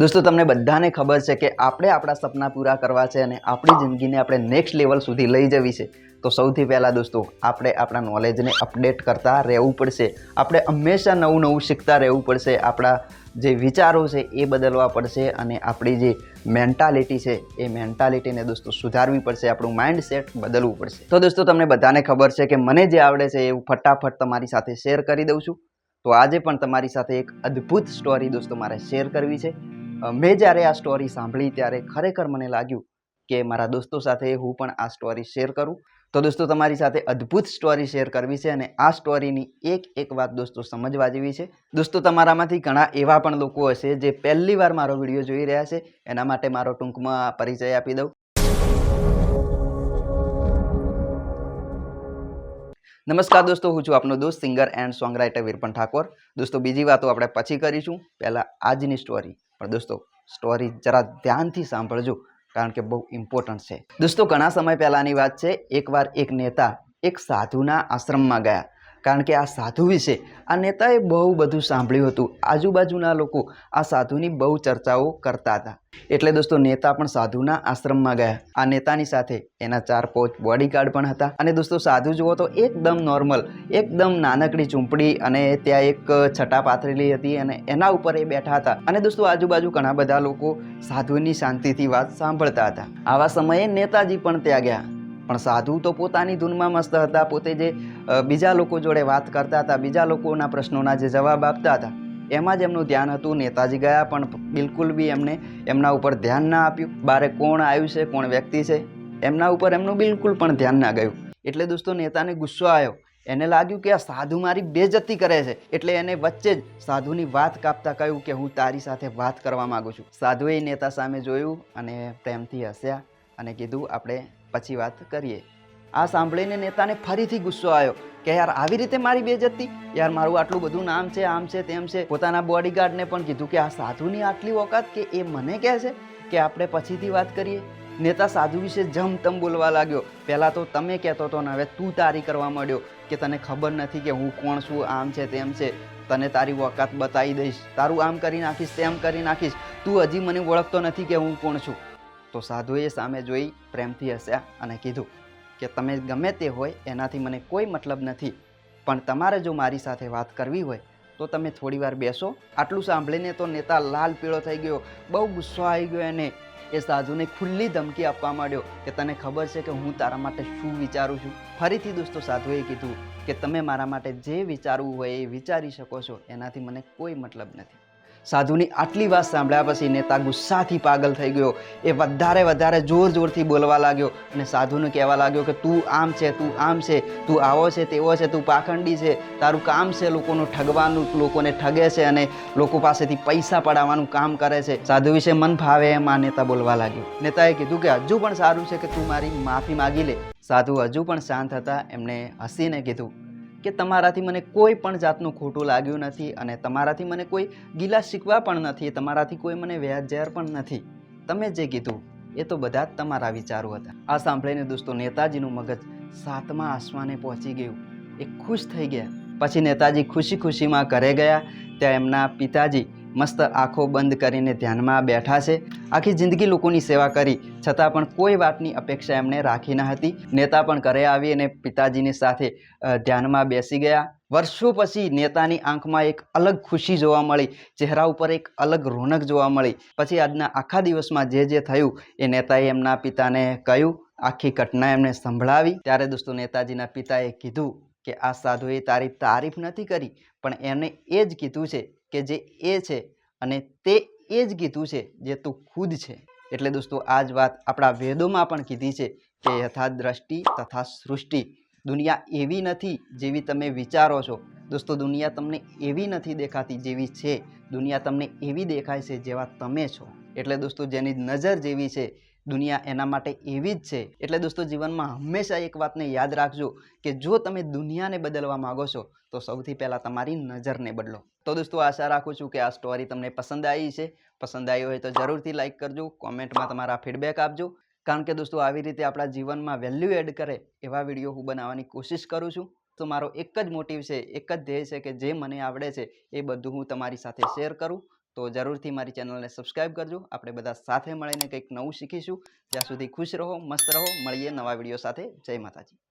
દોસ્તો, તમને બધાને ખબર છે કે આપણે આપણા સપના પૂરા કરવા છે અને આપણી જિંદગીને આપણે નેક્સ્ટ લેવલ સુધી લઈ જવી છે. તો સૌથી પહેલાં દોસ્તો, આપણે આપણા નોલેજને અપડેટ કરતા રહેવું પડશે. આપણે હંમેશા નવું નવું શીખતા રહેવું પડશે. આપણા જે વિચારો છે એ બદલવા પડશે અને આપણી જે મેન્ટાલિટી છે એ મેન્ટાલિટીને દોસ્તો સુધારવી પડશે. આપણું માઇન્ડ સેટ બદલવું પડશે. તો દોસ્તો, તમને બધાને ખબર છે કે મને જે આવડે છે એ હું ફટાફટ તમારી સાથે શેર કરી દઉં છું. તો આજે પણ તમારી સાથે એક અદ્ભુત સ્ટોરી દોસ્તો મારે શેર કરવી છે. મેં જ્યારે આ સ્ટોરી સાંભળી ત્યારે ખરેખર મને લાગ્યું કે મારા દોસ્તો સાથે હું પણ આ સ્ટોરી શેર કરું. તો દોસ્તો, તમારી સાથે અદ્ભુત સ્ટોરી શેર કરવી છે અને આ સ્ટોરીની એક એક વાત દોસ્તો સમજવા જેવી છે. દોસ્તો, તમારામાંથી ઘણા એવા પણ લોકો હશે જે પહેલી વાર મારો વીડિયો જોઈ રહ્યા છે. એના માટે મારો ટૂંકમાં પરિચય આપી દઉં. નમસ્કાર દોસ્તો, હું છું આપનો દોસ્ત singer and songwriter Virpan Thakor. દોસ્તો, બીજી વાતો આપણે પછી કરીશું. પહેલાં આજની સ્ટોરી પણ દોસ્તો સ્ટોરી જરા ધ્યાનથી સાંભળજો, કારણ કે બહુ ઇમ્પોર્ટન્ટ છે. દોસ્તો, ઘણા સમય પહેલાંની વાત છે, એકવાર એક નેતા એક સાધુના આશ્રમમાં ગયા. કારણ કે આ સાધુ વિશે આ નેતાએ બહુ બધું સાંભળ્યું હતું. આજુબાજુના લોકો આ સાધુની બહુ ચર્ચાઓ કરતા હતા. એટલે દોસ્તો, નેતા પણ સાધુના આશ્રમમાં ગયા. આ નેતાની સાથે એના ચાર પાંચ બોડીગાર્ડ પણ હતા. અને દોસ્તો, સાધુ જુઓ તો એકદમ નોર્મલ એકદમ નાનકડી ઝૂંપડી અને ત્યાં એક છટા પાથરેલી હતી અને એના ઉપર એ બેઠા હતા. અને દોસ્તો, આજુબાજુ ઘણા બધા લોકો સાધુની શાંતિથી વાત સાંભળતા હતા. આવા સમયે નેતાજી પણ ત્યાં ગયા. પણ સાધુ તો પોતાની ધૂનમાં મસ્ત હતા. પોતે જે બીજા લોકો જોડે વાત કરતા હતા, બીજા લોકોના પ્રશ્નોના જે જવાબ આપતા હતા, એમાં જ એમનું ધ્યાન હતું. નેતાજી ગયા પણ બિલકુલ બી એમને એમના ઉપર ધ્યાન ના આપ્યું. બારે કોણ આવ્યું છે, કોણ વ્યક્તિ છે, એમના ઉપર એમનું બિલકુલ પણ ધ્યાન ના ગયું. એટલે દોસ્તો નેતાને ગુસ્સો આવ્યો. એને લાગ્યું કે આ સાધુ મારી બેજતી કરે છે. એટલે એને વચ્ચે જ સાધુની વાત કાપતા કહ્યું કે હું તારી સાથે વાત કરવા માગું છું. સાધુએ નેતા સામે જોયું અને પ્રેમથી હસ્યા અને કીધું, આપણે પછી વાત કરીએ. આ સાંભળીને નેતાને ફરીથી ગુસ્સો આવ્યો કે યાર આવી રીતે મારી બેજતી યાર મારું આટલું બધું નામ છે, આમ છે, તેમ છે. પોતાના બોડીગાર્ડને પણ કીધું કે આ સાધુની આટલી ઓકાત કે એ મને કહે છે કે આપણે પછીથી વાત કરીએ? નેતા સાધુ વિશે જમતમ બોલવા લાગ્યો. પહેલાં તો તમે કહેતો હતો ને હવે તું તારી કરવા માંડ્યો કે તને ખબર નથી કે હું કોણ છું, આમ છે, તેમ છે. તને તારી ઓકાત બતાવી દઈશ. તારું આમ કરી નાખીશ, તેમ કરી નાખીશ. તું હજી મને ઓળખતો નથી કે હું કોણ છું. તો સાધુએ સામે જોઈ પ્રેમથી હસ્યા અને કીધું કે તમે ગમે તે હોય એનાથી મને કોઈ મતલબ નથી, પણ તમારે જો મારી સાથે વાત કરવી હોય તો તમે થોડીવાર બેસો. આટલું સાંભળીને તો નેતા લાલ પીળો થઈ ગયો. બહુ ગુસ્સો આવી ગયો એને. એ સાધુને ખુલ્લી ધમકી આપવા માંડ્યો કે તને ખબર છે કે હું તારા માટે શું વિચારું છું? ફરીથી દોસ્તો સાધુએ કીધું કે તમે મારા માટે જે વિચારવું હોય એ વિચારી શકો છો, એનાથી મને કોઈ મતલબ નથી. સાધુની આટલી વાત સાંભળ્યા પછી નેતા ગુસ્સાથી પાગલ થઈ ગયો. એ વધારે વધારે જોર જોરથી બોલવા લાગ્યો અને સાધુને કહેવા લાગ્યો કે તું આમ છે, તું આમ છે, તું આવો છે, તેવો છે, તું પાખંડી છે. તારું કામ છે, લોકોનું ઠગવાનું, લોકોને ઠગે છે અને લોકો પાસેથી પૈસા પડાવવાનું કામ કરે છે. સાધુ વિશે મન ફાવે એમ આ નેતા બોલવા લાગ્યો. નેતાએ કીધું કે હજુ પણ સારું છે કે તું મારી માફી માગી લે. સાધુ હજુ પણ શાંત હતા, એમણે હસીને કીધું કે તમારાથી મને કોઈ પણ જાતનું ખોટું લાગ્યું નથી અને તમારાથી મને કોઈ ગીલા શીખવા પણ નથી, તમારાથી કોઈ મને વ્યાજેર પણ નથી. તમે જે કીધું એ તો બધા જ તમારા વિચારો હતા. આ સાંભળીને દોસ્તો નેતાજીનું મગજ સાતમા આસમાને પહોંચી ગયું. એ ખુશ થઈ ગયા. પછી નેતાજી ખુશી ખુશીમાં ઘરે ગયા. ત્યાં એમના પિતાજી મસ્ત આંખો બંધ કરીને ધ્યાનમાં બેઠા છે. આખી જિંદગી લોકોની સેવા કરી, છતાં પણ કોઈ વાતની અપેક્ષા એમણે રાખી ન હતી. નેતા પણ ઘરે આવી અને પિતાજીની સાથે ધ્યાનમાં બેસી ગયા. વર્ષો પછી નેતાની આંખમાં એક અલગ ખુશી જોવા મળી, ચહેરા ઉપર એક અલગ રોનક જોવા મળી. પછી આજના આખા દિવસમાં જે જે થયું, એ નેતાએ એમના પિતાને કહ્યું. આખી ઘટના એમણે સંભળાવી. ત્યારે દોસ્તો નેતાજીના પિતાએ કીધું કે, આ સાધુએ તારી તારીફ નથી કરી, પણ એને એ જ કીધું છે કે જે એ છે અને તે એ જ કીધું છે જે તું ખુદ છે. એટલે દોસ્તો, આ જ વાત આપણા વેદોમાં પણ કીધી છે કે યથા દ્રષ્ટિ તથા સૃષ્ટિ. દુનિયા એવી નથી જેવી તમે વિચારો છો. દોસ્તો, દુનિયા તમને એવી નથી દેખાતી જેવી છે. દુનિયા તમને એવી દેખાય છે જેવા તમે છો. એટલે દોસ્તો, જેની નજર જેવી છે દુનિયા એના માટે એવી જ છે. એટલે દોસ્તો, જીવનમાં હંમેશા એક વાતને યાદ રાખજો કે જો તમે દુનિયાને બદલવા માગો છો, તો સૌથી પહેલાં તમારી નજરને બદલો. તો દોસ્તો, આશા રાખું છું કે આ સ્ટોરી તમને પસંદ આવી છે. પસંદ આવી હોય તો જરૂરથી લાઇક કરજો, કોમેન્ટમાં તમારા ફીડબેક આપજો. કારણ કે દોસ્તો, આવી રીતે આપણા જીવનમાં વેલ્યુ એડ કરે એવા વીડિયો હું બનાવવાની કોશિશ કરું છું. તો મારો એક જ મોટિવ છે, એક જ ધ્યેય છે કે જે મને આવડે છે, એ બધું હું તમારી સાથે શેર કરું. તો જરૂરથી મારી ચેનલને સબસ્ક્રાઈબ કરજો. આપણે બધા સાથે મળીને કંઈક નવું શીખીશું. જ્યાં સુધી ખુશ રહો, મસ્ત રહો, મળીએ નવા વીડિયો સાથે. જય માતાજી.